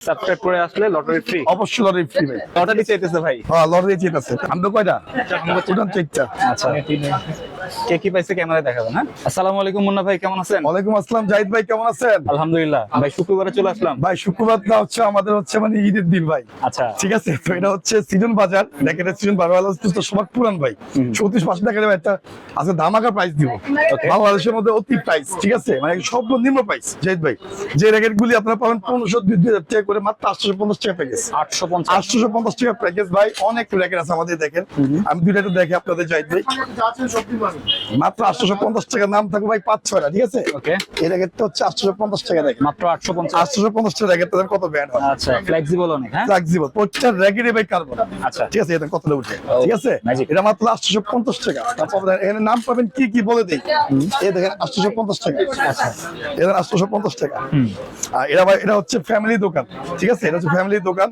Subscribe করে আসলে lottery free অবশ্যই লটারি ফ্রি ভাই। লটারি চাইতেছে ভাই। হ্যাঁ লটারি চাইতেছে আছে আমি তো কয়টা? উঠান চেকটা আচ্ছা। কে কি পাইছে ক্যামেরায় দেখাবেন হ্যাঁ আসসালামু আলাইকুম মুন্না ভাই কেমন আছেন? ওয়ালাইকুম আসসালাম জাহিদ ভাই কেমন আছেন? আলহামদুলিল্লাহ। ভাই শুক্রবারে চলে আসলাম। ভাই শুক্রবার না হচ্ছে আমাদের হচ্ছে মানে ঈদের দিন ভাই। আচ্ছা। ঠিক আছে তো এটা হচ্ছে সিজন বাজার। দেখেন সিজন বাজার তো সবার পুরান ভাই। চৌত্রিশ পাঁচশো টাকা দেবে একটা আজকে ধামাকা প্রাইস দিব। বাংলাদেশের মধ্যে অতি প্রাইস ঠিক আছে? মানে সর্বনিম্ন প্রাইস জাহিদ ভাই। যে র্যাকেট গুলি আপনারা পাবেন পনেরোশো দুই দুই হাজার টাকা করে মাত্র আটশো পঞ্চাশ টাকা প্যাকেজ আটশো পঞ্চাশ। আটশো পঞ্চাশ টাকা প্যাকেজ ভাই অনেক র্যাকেট আছে আমাদের দেখেন। আমি দুইটা দেখে আপনাদের জাহিদ ভাই। মাত্র আটশো পঞ্চাশ টাকা নাম থাকবে ভাই পাঁচ ছয়টা ঠিক আছে? ওকে এই র্যাকেটটা হচ্ছে আটশো পঞ্চাশ টাকা দেখেন মাত্র আটশো পঞ্চাশ আটশো পঞ্চাশ টাকা তাদের কত ব্যান্ড হয় আচ্ছা ফ্লেক্সিবল অনেক হ্যাঁ? ফ্লেক্সিবল প্রত্যেকটা র্যাকেটে ভাই কার্বন আচ্ছা। ঠিক আছে এটা কতটা উঠে ঠিক আছে? এটা মাত্র আটশো পঞ্চাশ টাকা। তারপর এখানে নাম পাবেন কি কি বলে দিই? এই দেখেন আটশো পঞ্চাশ টাকা। আচ্ছা। এটা আটশো পঞ্চাশ টাকা আর এরা এটা হচ্ছে ফ্যামিলি দোকান ঠিক আছে? এটা হচ্ছে ফ্যামিলি দোকান।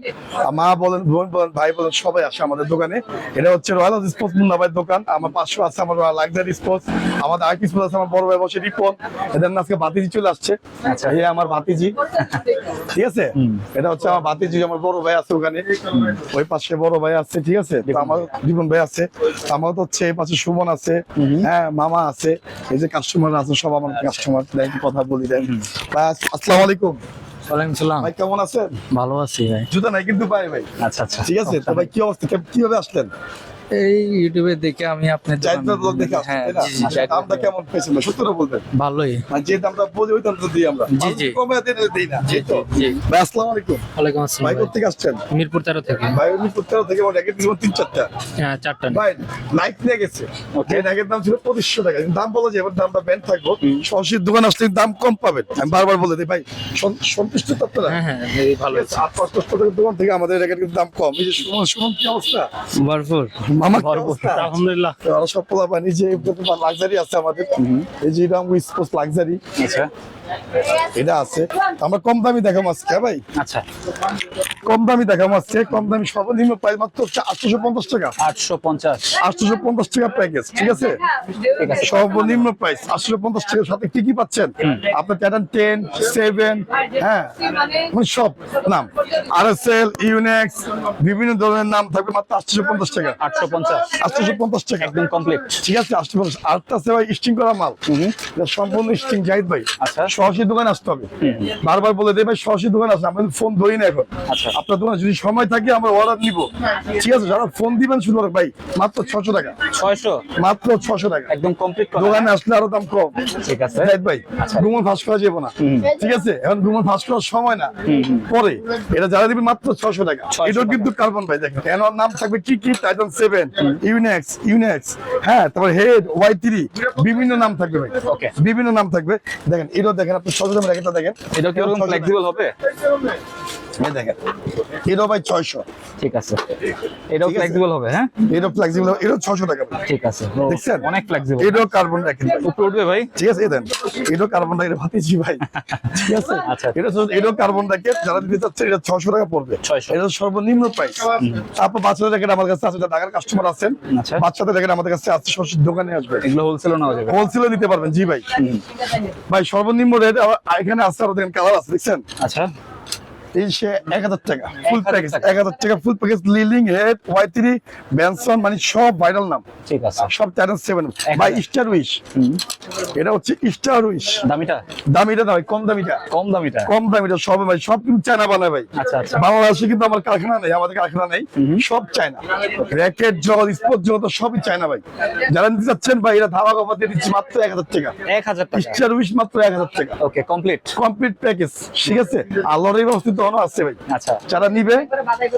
মা বলেন বোন বলেন ভাই বলেন সবাই আসে আমাদের দোকানে। এটা হচ্ছে রয়্যাল স্পোর্টস দোকান। আমার পাঁচশো আছে আমার লাক্সারি স্পোর্টস আমাদের স্পোর্টস আছে আমার বড় ভাই বসে রিপন এদের আজকে বাতিজি চলে আসছে। আচ্ছা। এই আমার বাতিজি ঠিক আছে? এটা হচ্ছে আমার বাতিজি আমার বড় ভাই আছে ওখানে। ওই পাশে বড় ভাই আছে ঠিক আছে? আমার জীবন ভাই আছে। আমার তো হচ্ছে এই পাশে সুমন আছে। হ্যাঁ মামা আছে। এই যে কাস্টমার আছে সব আমার কাস্টমার কথা বলি দেন আসসালামু আলাইকুম। ওয়ালাইকুম সালাম। ভাই কেমন আছেন? ভালো আছি ভাই। জুতা নাই কিন্তু পাই ভাই। আচ্ছা আচ্ছা। ঠিক আছে? তো ভাই কি অবস্থা? কীভাবে আসলেন? এই ইউটিউবে দেখে আমি আপনার ব্লগ দেখে হ্যাঁ জি, জি, দামটা কেমন পেয়েছেন বলবেন? ভালোই। যে দামটা বলি ওই দামটা দিই আমরা। জি, জি। কমে দিই না জি, তো? জি। ভাই আসসালামু আলাইকুম। ওয়ালাইকুম আসসালাম ভাই ভাই। কোথেকে আসছেন? মিরপুর তেরো থেকে। ভাই উনি প্রত্যেক থেকে তিন চারটা। হ্যাঁ চারটা ভাই নিয়ে গেছে। ওকে দাম ছিল পঁচিশশো টাকা। কিন্তু দাম বলা যায় এবার দামটা ব্যান্ড থাকব। দোকান আসলে দাম কম পাবেন। আমি বারবার বলে দিই ভাই সন্তুষ্ট তো আপনারা? হ্যাঁ হ্যাঁ ভালো আছে, টাকার দোকান থেকে আমাদের কিন্তু দাম কম। এই যে সুমন সুমন কি অবস্থা? ভরপুর। মামা আলহামদুলিল্লাহ। সব পোলা পানি যে লাক্সারি আছে আমাদের এই যে এটা স্পোর্টস লাক্সারি আচ্ছা। এটা আছে। আমরা কম দামি আজকে হ্যাঁ ভাই? আচ্ছা। কম দামি আজকে। কম দামি সর্বনিম্ন প্রাইস মাত্র হচ্ছে আটশোশো পঞ্চাশ টাকা। আটশো পঞ্চাশ আটশোশো পঞ্চাশ টাকা প্যাকেজ ঠিক আছে? সর্বনিম্ন প্রাইস আটশো পঞ্চাশ টাকার সাথে কি কি পাচ্ছেন? আপনার প্যাটার্ন টেন সেভেন হ্যাঁ? মানে সব নাম। আর এস এল ইউনেক্স বিভিন্ন ধরনের নাম থাকবে মাত্র আটশো পঞ্চাশ টাকা। আটশো পঞ্চাশ আটশো পঞ্চাশ টাকা। একদম কমপ্লিট ঠিক আছে আটশো পঞ্চাশ আটটা আছে ভাই স্টিং করা মাল। সম্পূর্ণ স্টিং জাহিদ ভাই। আচ্ছা। সরাসরি দোকান আসতে হবে। বারবার বলে ভাই সরাসরি দোকানে আসে আমি ফোন ধরি না এখন। আচ্ছা। আপনার দোকানে যদি সময় থাকে আমরা অর্ডার নিব। ঠিক আছে যারা ফোন দিবেন শুধু ভাই মাত্র ছশো টাকা। ছয়শো? মাত্র ছশো টাকা। একদম কমপ্লিট দোকানে আসলে আরও দাম কম। ঠিক আছে। ভাই গুমন ফাঁস করা যাব না। ঠিক আছে এখন গুমন ফাঁস করার সময় না। পরে এটা যারা দিবেন মাত্র ছশো টাকা। 600 এটাও কিন্তু কার্বন ভাই দেখেন। এর নাম থাকবে কি কি? টাইটান সেভেন ইউনেক্স ইউনেক্স হ্যাঁ তারপর হেড ওয়াই থ্রি বিভিন্ন নাম থাকবে ভাই. বিভিন্ন নাম থাকবে। দেখেন এটা দেখেন। আপনি ছশো দামের একটা দেখেন। এটা কি ফ্লেক্সিবল হবে? এই দেখেন এটাও ভাই ছয়শো। ঠিক আছে। এটাও ফ্লেক্সিবল হবে হ্যাঁ? এটাও ফ্লেক্সিবল এটাও ছশো টাকা ঠিক আছে। দেখছেন? অনেক ফ্লেক্সিবল এটাও কার্বন রাখেন উপরে উঠবে ভাই? ঠিক আছে এই দেন। এটাও কার্বন ডাই ভাতিছি ভাই। ঠিক আছে? আচ্ছা। এটা এটাও কার্বন ডাইকে যারা দিতে চাচ্ছে এটা ছশো টাকা পড়বে। এটা সর্বনিম্ন প্রাইস তারপর বাচ্চাদের জ্যাকেট আমার কাছে আছে ঢাকার কাস্টমার আছেন আচ্ছা। বাচ্চাদের জ্যাকেট আমাদের কাছে আছে সরাসরি দোকানে আসবে। এগুলো যাবে। হোলসেলে নিতে পারবেন জি ভাই। ভাই সর্বনিম্ন রেট এখানে আছে আরও দেখেন কালার আছে দেখছেন? আচ্ছা। এই এক হাজার টাকা। ফুল প্যাকেজ এক হাজার টাকা ফুল প্যাকেজ লিলিং হেড ওয়াই থ্রি ব্যানসন মানে সব ভাইরাল নাম। ঠিক আছে। সব চ্যানেল সেভেন এক স্টার উইশ এটা হচ্ছে স্টার উইশ দামিটা? দামিটা নয় কম দামিটা। কম দামিটা? কম দামিটা সব ভাই সব কিন্তু চায়না বানায় ভাই। আচ্ছা, আচ্ছা। বাংলাদেশে কিন্তু আমার কারখানা নেই আমাদের কারখানা নেই। সব চায়না র্যাকেট জগৎ স্পোর্ট জগৎ সবই চায়না ভাই। যারা নিতে চাচ্ছেন ভাই এরা ধাবা কমা দিয়ে দিচ্ছি মাত্র এক হাজার টাকা। এক হাজার টাকা। স্টার উইশ মাত্র এক হাজার টাকা। ওকে কমপ্লিট কমপ্লিট প্যাকেজ ঠিক আছে? আর লড়াই ব্যবস্থিত অনেক আছে ভাই। আচ্ছা। যারা নিবে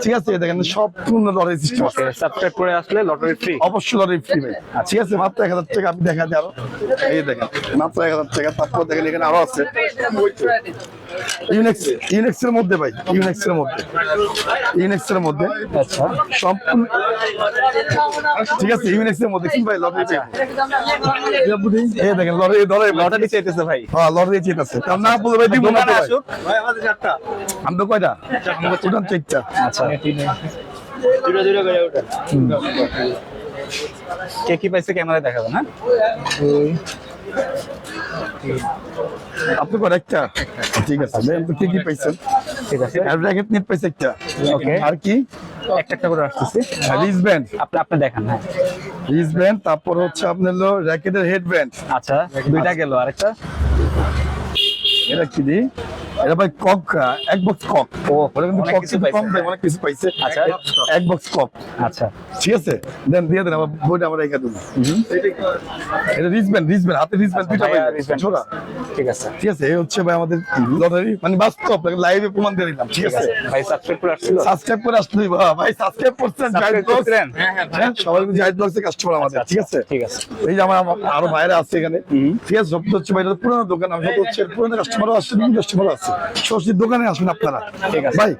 ঠিক আছে দেখেন সব লটারি সিস্টেম আছে। সাবস্ক্রাইব করে আসলে লটারি ফ্রি অবশ্যই লটারি ফ্রি ভাই। ঠিক আছে মাত্র এক হাজার টাকা আমি দেখা দিই আরও। এই দেখেন মাত্র এক হাজার টাকা তারপর দেখেন এখানে আরও আছে। ইউনেক্স ইউনেক্স এর মধ্যে ভাই ইউনেক্স এর মধ্যে। ইউনেক্স এর মধ্যে। আচ্ছা। সম্পূর্ণ ঠিক আছে ইউনেক্স এর মধ্যে। কি ভাই লটারি এই দেখেন লটারি লটারি লটারি চাইতেছে ভাই। হ্যাঁ লটারি চেক আছে না বলে ভাই দিব না ভাই। আসুক আমি তো কয়টা? চেকটা আচ্ছা। কে কি পাইছে ক্যামেরায় দেখাবেন হ্যাঁ? আপনি একটা। ঠিক আছে দেখেন তো কি কি পাইছেন? ঠিক আছে। আর র্যাকেট নেট পাইছে একটা। ওকে আর কি? একটা একটা করে আসতেছে রিজব্যান্ড আপনি আপনি দেখান হ্যাঁ। রিজব্যান্ড তারপর হচ্ছে আপনার হলো র্যাকেটের হেড ব্যান্ড আচ্ছা দুইটা গেল আরেকটা। এটা কি দি? এটা ভাই কক এক বক্স কক। ও, ওটা কিন্তু অনেক কক কিছু কম অনেক কিছু পাইছে। আচ্ছা। এক বক্স কক। আচ্ছা। ঠিক আছে? দেন দিয়ে দেন আমার বইটা আমরা রেখে এটা হাতে দুইটা পাইবে ঠিক আছে। ঠিক আছে এই হচ্ছে ভাই আমাদের লটারি। মানে বাস্তব লাইভে প্রমাণ দিয়ে দিলাম ঠিক আছে? ভাই সাবস্ক্রাইব করে আসছিল? সাবস্ক্রাইব করে দিবা ভাই সাবস্ক্রাইব করছেন জাহিদ করছেন হ্যাঁ সবাই জাহিদ কাস্টমার আমাদের ঠিক আছে? ঠিক আছে। এই যে আমার আরও ভাইরা আছে এখানে। ঠিক আছে সব হচ্ছে ভাই পুরোনো দোকান আমি সব হচ্ছে পুরোনো কাস্টমারও আসছে নতুন কাস্টমারও আছে সরস্বতীর দোকানে আসুন আপনারা। ভাই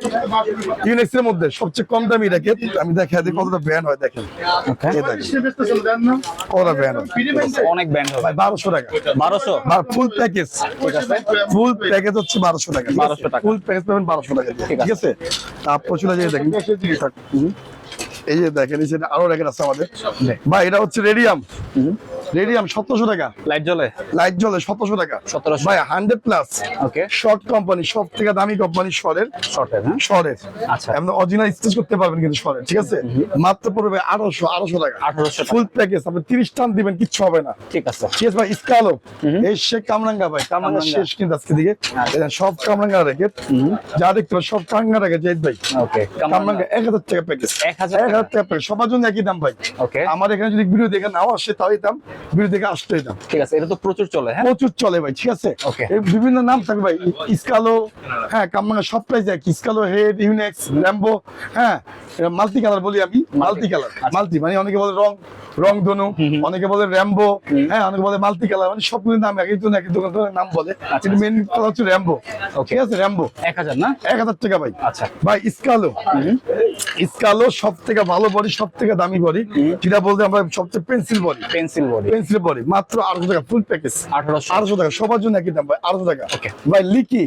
ইউনেক্স এর মধ্যে সবচেয়ে কম দামি রেখে আমি দেখা দিই কতটা ব্র্যান্ড হয় দেখেন। Okay. এই দেখেন। কতটা ব্র্যান্ড অনেক ব্যান্ড হবে বারোশো টাকা। বারোশো? ফুল প্যাকেজ ফুল প্যাকেজ হচ্ছে বারোশো টাকা। 1200 টাকা। ফুল প্যাকেজ পাবেন বারোশো টাকা ঠিক ঠিক আছে। তারপর চলে যাই দেখেন। এই যে দেখেন আরও রেখে আছে আমাদের। ভাই এটা হচ্ছে রেডিয়াম রেডিয়াম সতেরোশো টাকা। লাইট জ্বলে? লাইট জ্বলে সতেরোশো টাকা। 1700 ভাই hundred plus okay short company সব থেকে দামি কোম্পানি শরের শর্টের শরের আচ্ছা। আপনি অরিজিনাল স্টেজ করতে পারবেন কিন্তু শরের ঠিক আছে? মাত্র পড়বে আঠারোশো আঠারোশো টাকা। 1800 টাকা। ফুল প্যাকেজ আপনি তিরিশ টান দিবেন কিচ্ছু হবে না। ঠিক আছে। ঠিক আছে ভাই ইস্কালো এই শেখ কামরাঙ্গা ভাই কামরাঙ্গা। শেষ কিন্তু আজকে দিকে। সব কামরাঙ্গা রেখে যা দেখতে পাবেন সব কামরাঙ্গা রেখে জাহিদ ভাই। ওকে কামরাঙ্গা। এক হাজার টাকা প্যাকেজ এক হাজার টাকা। প্যাকেজ সবার জন্য একই দাম ভাই। ওকে আমার এখানে যদি ভিডিও দেখে নাও আসে তাই দাম ভিডিও আসতে দাম ঠিক আছে এটা তো প্রচুর চলে হ্যাঁ? প্রচুর চলে ভাই ঠিক আছে? বিভিন্ন নাম থাকবে ভাই ইস্কালো হ্যাঁ কামরাঙ্গা সব প্রাইস এক ইস্কালো হেড ইউনেক্স র্যাম্বো হ্যাঁ মাল্টি কালার বলি আমি মাল্টি কালার আচ্ছা। মাল্টি মানে অনেকে বলে রং রং ধনু অনেকে বলে র্যাম্বো হ্যাঁ অনেকে বলে মাল্টি কালার মানে সবগুলো নাম একই জন একই দোকান নাম বলে কিন্তু মেন কালার হচ্ছে র্যাম্বো ঠিক আছে র্যাম্বো এক হাজার না? এক হাজার টাকা ভাই। আচ্ছা। ভাই ইস্কালো। ইস্কালো সব থেকে ভালো বডি সব থেকে দামি বডি যেটা বলতে আমরা সবচেয়ে pencil body pencil body pencil body মাত্র আটশো টাকা ফুল প্যাকেজ আঠারোশো। আড়াইশো টাকা সবার জন্য একই দাম ভাই আটশো টাকা। ভাই লিকি?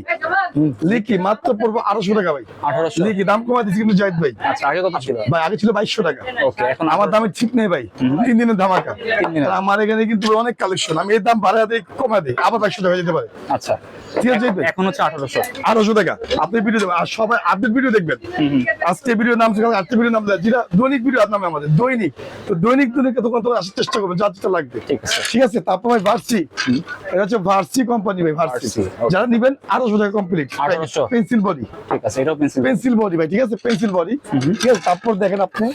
লিকি মাত্র পড়ব আটশো টাকা ভাই। আঠারোশো। লিকি দাম কমা দিচ্ছি কিন্তু জাহিদ ভাই। আচ্ছা আগে কত ছিল? ভাই আগে ছিল বাইশশো টাকা। ওকে এখন আমার দামে ঠিক নেই ভাই। তিন দিনের ধামাকা। তিন দিনের। আর আমার এখানে কিন্তু অনেক কালেকশন আমি এই দাম বাড়া দিই কমা দিই। আবার একশো টাকা যেতে পারে। আচ্ছা। ঠিক আছে জাহিদ ভাই এখন হচ্ছে আঠারোশো। আড়াইশো টাকা। আপনি ভিডিও দেবেন। আর সবাই আপডেট ভিডিও দেখবেন। আজকে ভিডিও নাম ছিল আজকে ভিডিও নাম যেটা দৈনিক ভিডিও নামে আমাদের দৈনিক। তো দৈনিক দৈনিক তখন তোমার আসার চেষ্টা করবেন যা যেটা লাগবে। ঠিক আছে। তারপর ভাই ভার্সি এটা হচ্ছে ভার্সি কোম্পানি ভাই ভার্সি যারা নিবেন আড়াইশো টাকা কমপ্লিট 1800 পেন্সিল বডি ঠিক আছে এটাও পেন্সিল পেন্সিল বডি ভাই ঠিক আছে? পেন্সিল বডি ঠিক আছে তারপর দেখেন আপনি।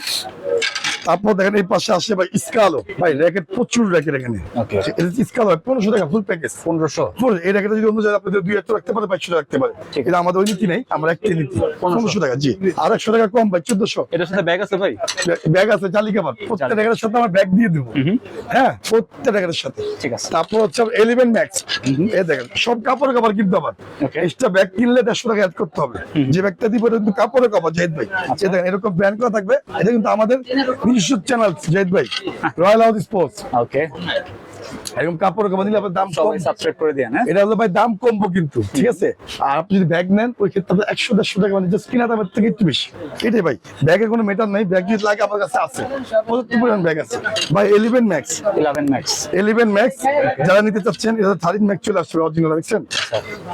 তারপর দেখেন এই পাশে আসে ভাই স্কালো ভাই র্যাকেট প্রচুর র্যাকেট এখানে. স্কালো পনেরোশো টাকা ফুল প্যাকেজ পনেরোশো। এই যদি অন্য জায়গায় আপনাদের দুই একটা রাখতে পারে বাইশশো রাখতে পারে। এটা আমাদের ওই নীতি নেই আমরা একটি নীতি। পনেরোশো। টাকা জি। আর একশো টাকা কম ভাই চোদ্দশো। এটার সাথে ব্যাগ আছে ভাই? ব্যাগ আছে জালি কাবার প্রত্যেকটা র্যাকেটের সাথে আমার ব্যাগ দিয়ে দেবো। হ্যাঁ প্রত্যেকটা র্যাকেটের সাথে। ঠিক আছে। তারপর হচ্ছে এলিভেন ম্যাক্স এই দেখেন সব কাপড়ের কাপড় কিনতে আবার। এক্সট্রা ব্যাগ কিনলে দেড়শো টাকা অ্যাড করতে হবে। যে ব্যাগটা দিব কিন্তু কাপড়ের কাপড় জাহিদ ভাই। আচ্ছা। দেখেন এরকম ব্র্যান্ড করা থাকবে এটা কিন্তু আমাদের নিজস্ব চ্যানেল জাহিদ ভাই রয়্যাল হাউস স্পোর্টস ওকে এরকম কাপড় দিলে আপনার দাম সবাই সাবস্ক্রাইব করে হ্যাঁ এটা হলো ভাই দাম কমবো কিন্তু ঠিক আছে? আর আপনি যদি ব্যাগ নেন ওই ক্ষেত্রে আপনার একশো দেড়শো টাকা মানে জাস্ট কিনা দামের থেকে একটু বেশি। এটাই ভাই ব্যাগের কোনো মেটার নাই ব্যাগ যদি লাগে আমার কাছে আছে। পরিমাণ ব্যাগ আছে। ভাই eleven max eleven max eleven max যারা নিতে চাচ্ছেন এটা থার্টিন ম্যাক্স চলে আসবে অরিজিনাল দেখছেন?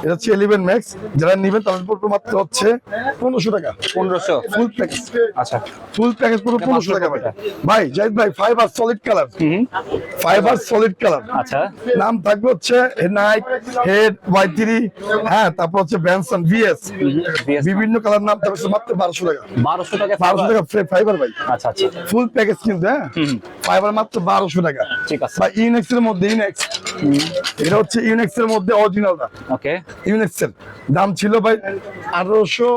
এটা হচ্ছে এলিভেন ম্যাক্স যারা নিবেন তাদের পড়বে মাত্র হচ্ছে পনেরোশো টাকা। পনেরোশো? ফুল প্যাকেজ আচ্ছা। ফুল প্যাকেজ পড়বে পনেরোশো টাকা ভাই। ভাই জাহিদ ভাই fibre solid colour fibre solid colour. আচ্ছা। নাম থাকবে হচ্ছে নাইক হেড ওয়াই থ্রি হ্যাঁ তারপর হচ্ছে ব্যানসন ভিএস বিভিন্ন কালার নাম থাকবে মাত্র বারোশো টাকা। বারোশো টাকা বারোশো টাকা ফাইবার ভাই আচ্ছা আচ্ছা। ফুল প্যাকেজ কিন্তু হ্যাঁ? ফাইবার মাত্র বারোশো টাকা। ঠিক আছে। বা ইউনেক্স এর মধ্যে ইউনেক্স এটা হচ্ছে ইউনেক্স এর মধ্যে অরিজিনালটা ওকে। ইউনেক্স এর। দাম ছিল ভাই আঠারোশো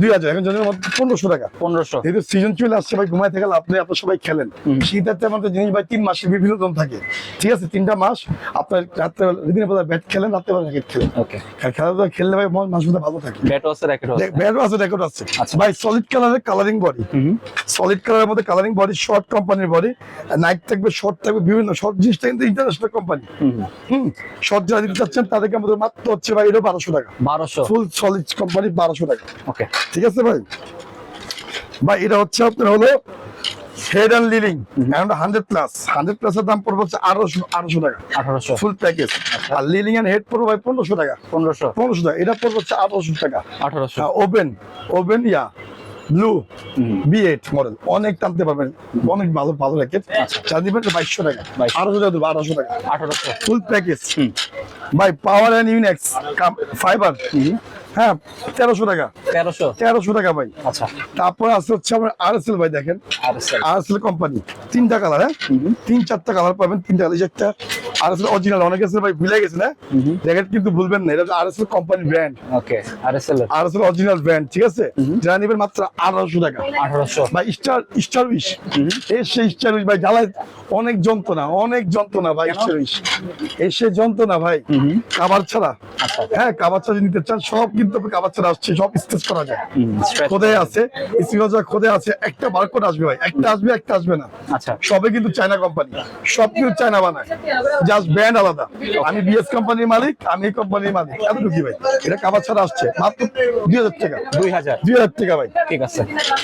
দুই হাজার। এখন জনের মধ্যে পনেরোশো টাকা। পনেরোশো। যেহেতু সিজন চলে আসছে ভাই ঘুমাই থেকে আপনি আপনার সবাই খেলেন। শীতের জিনিস ভাই তিন মাসের বিভিন্ন দাম থাকে। ঠিক আছে? তিনটা মাস আপনার রাত্রে দিনের বেলা ব্যাট খেলেন রাত্রে বেলা র্যাকেট খেলেন। ওকে খেলাধুলা খেললে ভাই মন মাস ভালো থাকে। ব্যাটও আছে। আছে ব্যাটও আছে রেকর্ড আছে। আচ্ছা। ভাই সলিড কালারের কালারিং বডি সলিড কালারের মধ্যে কালারিং বডি শর্ট কোম্পানির বডি নাইট থাকবে শর্ট থাকবে বিভিন্ন শর্ট জিনিসটা কিন্তু ইন্টারন্যাশনাল কোম্পানি হুম। শর্ট যারা দিতে চাচ্ছেন তাদেরকে আমাদের মাত্র হচ্ছে ভাই এটা বারোশো টাকা। বারোশো। ফুল সলিড কোম্পানি বারোশো টাকা। ওকে ঠিক আছে ভাই? ভাই এটা হচ্ছে আপনার হলো হেড অ্যান্ড লিলিং অ্যান্ড হান্ড্রেড প্লাস হান্ড্রেড প্লাসের দাম পড়বে হচ্ছে আঠারোশো আঠারোশো টাকা। আঠারোশো। ফুল প্যাকেজ আর লিলিং অ্যান্ড হেড পড়বে ভাই পনেরোশো টাকা। পনেরোশো। পনেরোশো টাকা। এটা পড়বে হচ্ছে আঠারোশো টাকা। আঠারোশো। Open open yeah blue B eight model অনেক টানতে পারবেন অনেক ভালো ভালো র্যাকেট দিবেন বাইশশো টাকা। 2200 আঠারোশো টাকা দেবো আঠারোশো টাকা। আঠারোশো। ফুল প্যাকেজ ভাই পাওয়ার অ্যান্ড ইউনেক্স ফাইবার হ্যাঁ তেরোশো টাকা। তেরোশো? তেরোশো টাকা ভাই। আচ্ছা। তারপর আছে হচ্ছে আমার আরএসএল ভাই দেখেন। আর কোম্পানি। তিনটা কালার হ্যাঁ? তিন চারটা কালার পাবেন তিনটা কালার একটা অরিজিনাল অনেক আছে ভাই ভুলে গেছে না? জ্যাকেট কিন্তু ভুলবেন না এটা RSL company brand okay R S L RSL original brand ঠিক আছে? যারা নেবেন মাত্র আঠারোশো টাকা। আঠারোশো। ভাই স্টার স্টার উইশ এর স্টার উইশ ভাই জ্বালায় অনেক যন্ত্রণা অনেক যন্ত্রণা ভাই স্টার উইশ এর যন্ত্রণা ভাই কাবার ছাড়া। আচ্ছা। হ্যাঁ কাবার ছাড়া নিতে চান সব কিন্তু কাবার ছাড়া আসছে সব স্টেজ করা যায়। আছে স্পিকার আছে একটা বারকোড আসবে ভাই একটা আসবে একটা আসবে না। আচ্ছা। সবে কিন্তু চায়না কোম্পানি সব কিছু চায়না বানায়। জাস্ট ব্র্যান্ড আলাদা। আমি বিএস কোম্পানির মালিক আমি এই কোম্পানির মালিক ভাই। এটা কাবার ছাড়া আসছে মাত্র দুই হাজার টাকা। দুই হাজার। দুই হাজার টাকা ভাই। ঠিক আছে।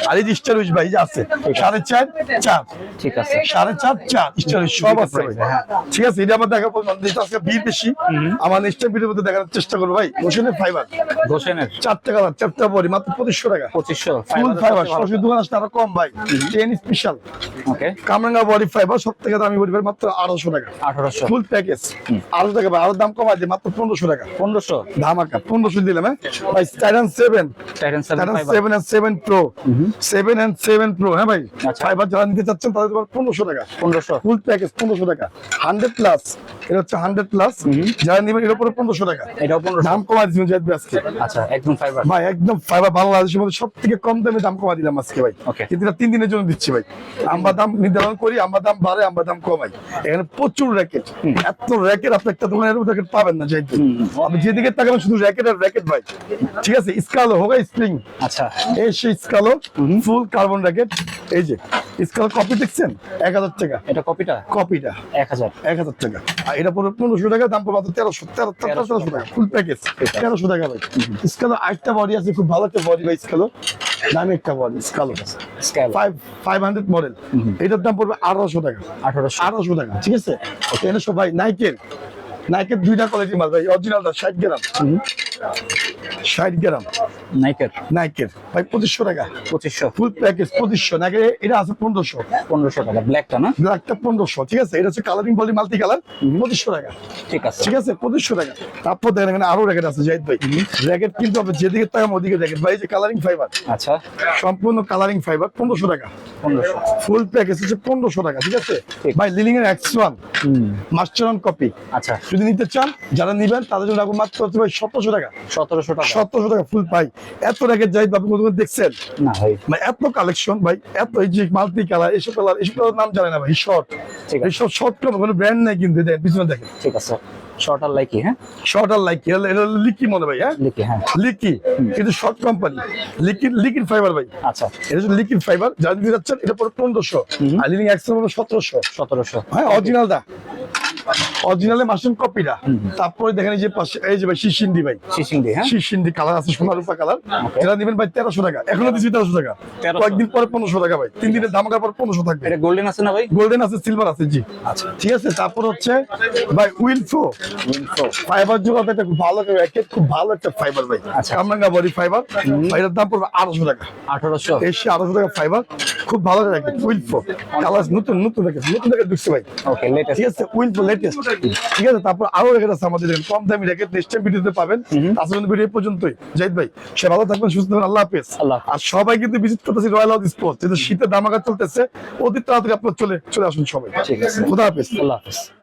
আর এই যে স্টার উইচ ভাই যে আছে সাড়ে চার চার। ঠিক আছে। সাড়ে চার চার। স্টার সব আছে হ্যাঁ। ঠিক আছে এটা আমার দেখা আজকে ভিড় বেশি আমার নেক্সট ভিডিওর মধ্যে দেখার চেষ্টা করব ভাই। ফাইবার ঘোষেনের চারটা কালার চারটা বড়ি মাত্র পঁচিশশো টাকা। পঁচিশশো ফুল ফাইবার সরাসরি দোকান আসলে আরও কম ভাই। টেন স্পেশাল ওকে কামরাঙ্গা বডি ফাইবার সব থেকে দামি বডি ফাইবার মাত্র আড়াইশো টাকা। আঠারোশো। ফুল প্যাকেজ আড়াইশো টাকা ভাই আরও দাম কমাই দিয়ে মাত্র পনেরোশো টাকা। পনেরোশো? ধামাকা পনেরোশো দিলাম হ্যাঁ? ভাই Titan seven Titan seven Titan fibre seven pro seven and seven pro হ্যাঁ ভাই? আচ্ছা। ফাইবার যারা নিতে চাচ্ছেন তাদের তোমার পনেরোশো টাকা। পনেরোশো। ফুল প্যাকেজ পনেরোশো টাকা। হান্ড্রেড প্লাস এটা হচ্ছে হান্ড্রেড প্লাস যারা নেবেন এর উপরে পনেরোশো টাকা। এটাও পনেরোশো। দাম কমা দিচ্ছেন জাহিদ আজকে। আচ্ছা একদম ফাইবার ভাই একদম ফাইবার বাংলাদেশের মধ্যে সব থেকে কম দামে দাম কমা দিলাম আজকে ভাই। কিন্তু তিন দিনের জন্য দিচ্ছি ভাই। আমরা দাম নির্ধারণ করি আমরা দাম বাড়ে আমরা দাম কমাই। এখানে প্রচুর র্যাকেট এত র্যাকেট আপনি একটা দোকানের র্যাকেট পাবেন না ভাই। আপনি যেদিকে তাকাবেন শুধু র্যাকেট আর র্যাকেট ভাই। ঠিক আছে? স্কালো হোক স্প্রিং আচ্ছা। এই সেই স্কালো ফুল কার্বন র্যাকেট এই যে স্কালো কপি দেখছেন? এক হাজার টাকা। এটা কপিটা কপিটা এক হাজার। এক হাজার টাকা। আর এটা পড়বে পনেরোশো টাকা দাম পড়বে তেরোশো তেরো তেরোশো টাকা। ফুল প্যাকেজ তেরোশো টাকা ভাই। স্কালো আরেকটা বডি আছে খুব ভালো একটা বডি ভাই স্কালো দামি একটা বডি স্কালো ফাইভ হান্ড্রেড মডেল এটার দাম পড়বে আঠারোশো টাকা। আঠারোশো। আঠারোশো টাকা ঠিক আছে? এনেশো ভাই নাইকের নাইকের দুইটা কোয়ালিটি মাল ভাই অরিজিনালটা ষাট গ্রাম। ষাট গ্রাম। নাইকের। নাইকের। ভাই পঁচিশশো টাকা। পঁচিশশো। ফুল প্যাকেজ পঁচিশশো। নাইকের এটা আছে পনেরোশো। পনেরোশো টাকা। ব্ল্যাকটা না? ব্ল্যাকটা পনেরোশো। ঠিক আছে? এটা হচ্ছে কালারিং মাল্টি কালার পঁচিশশো টাকা। ঠিক আছে। ঠিক আছে? পঁচিশশো টাকা। তারপর দেখেন এখানে আরও র্যাকেট আছে জাহিদ ভাই। র্যাকেট কিন্তু আপনি যেদিকে তাকাম ওদিকে র্যাকেট ভাই যে কালারিং ফাইবার আচ্ছা। সম্পূর্ণ কালারিং ফাইবার পনেরোশো টাকা। পনেরোশো। ফুল প্যাকেজ হচ্ছে পনেরোশো টাকা ঠিক আছে? ভাই লিলিং এর X one master on copy আচ্ছা। যদি নিতে চান যারা নিবেন তাদের জন্য মাত্র সতেরোশো টাকা। সতেরোশো টাকা। সতেরোশো টাকা ফুল পাই এত র্যাকেট যাই আপনি কোথাও দেখছেন? না ভাই। মানে এত কালেকশন ভাই এত এই যে মাল্টি কালার এসব কালার এসব কালার নাম জানে না ভাই শর্ট এইসব শর্ট কোনো? ব্র্যান্ড নাই কিন্তু দেখেন পিছনে দেখেন। ঠিক আছে। শর্ট আর লাইকি হ্যাঁ? শর্ট আর লাইক এটা লিকি মনে ভাই হ্যাঁ? লিখি হ্যাঁ। লিকি কিন্তু short company liquid liquid fibre ভাই। আচ্ছা। এটা হচ্ছে লিকিড ফাইবার যারা নিতে যাচ্ছেন এটা পরে পনেরোশো। আর লিডিং এক্সেল পড়বে সতেরোশো। সতেরোশো। হ্যাঁ অরিজিনালটা অরিজিনালে মাশরুম কপিটা তারপরে দেখেন এই যে পাশে এই যে ভাই শিশিন্দি ভাই। শিশিং দিয়ে হ্যাঁ? শিশিন্দি কালার আছে সোনা রূপা কালার। এটা নেবেন ভাই তেরোশো টাকা। এখনও দিচ্ছি তেরোশো টাকা। কয়েকদিন পরে পনেরোশো টাকা ভাই। তিন দিনের ধামাকার পর পনেরোশো থাকবে। এটা গোল্ডেন আছে না ভাই? গোল্ডেন আছে সিলভার আছে জি। আচ্ছা। ঠিক আছে তারপর হচ্ছে ভাই উইলফো ফাইবার জোগাতে একটা খুব ভালো একটা খুব ভালো একটা ফাইবার ভাই। আচ্ছা। কামরাঙ্গা বডি ফাইবার এটার দাম পড়বে আড়াইশো টাকা। আঠারোশো। এসে আড়াইশো টাকা ফাইবার খুব ভালো র্যাকেট উইলফো কালার নতুন নতুন র্যাকেট নতুন র্যাকেট ঢুকছে ভাই। ওকে লেটেস্ট ঠিক আছে উইলফো লেটেস্ট ঠিক আছে। তারপর আরও র্যাকেট আছে আমাদের কম দামি রেখে নেক্সট ভিডিওতে পাবেন। আসলে ভিডিও পর্যন্তই। জাহিদ ভাই সে ভালো থাকবেন সুস্থ থাকবেন আল্লাহ হাফেজ। আর সবাই কিন্তু ভিজিট করতেছি রয়্যাল হাউস স্পোর্টস যেহেতু শীতের দামাকা চলতেছে অতি তাড়াতাড়ি আপনার চলে চলে আসুন সবাই। ঠিক আছে। খুদা হাফেজ। আল্লাহ হাফিজ।